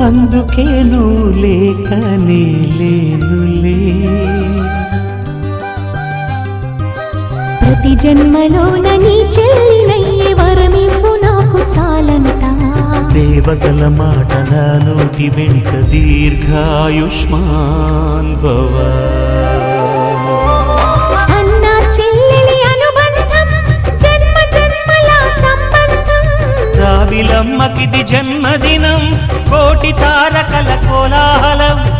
అందుకే నువ్వు లేకనే లేనులే. ప్రతి జన్మలోన నీ చెల్లినయ్యే వరమివ్వు నాకు చాలంటా. దేవతల మాట నా నోటి వెంట దీర్ఘాయుష్మాన్ భవ. తారకల కోలాహలం.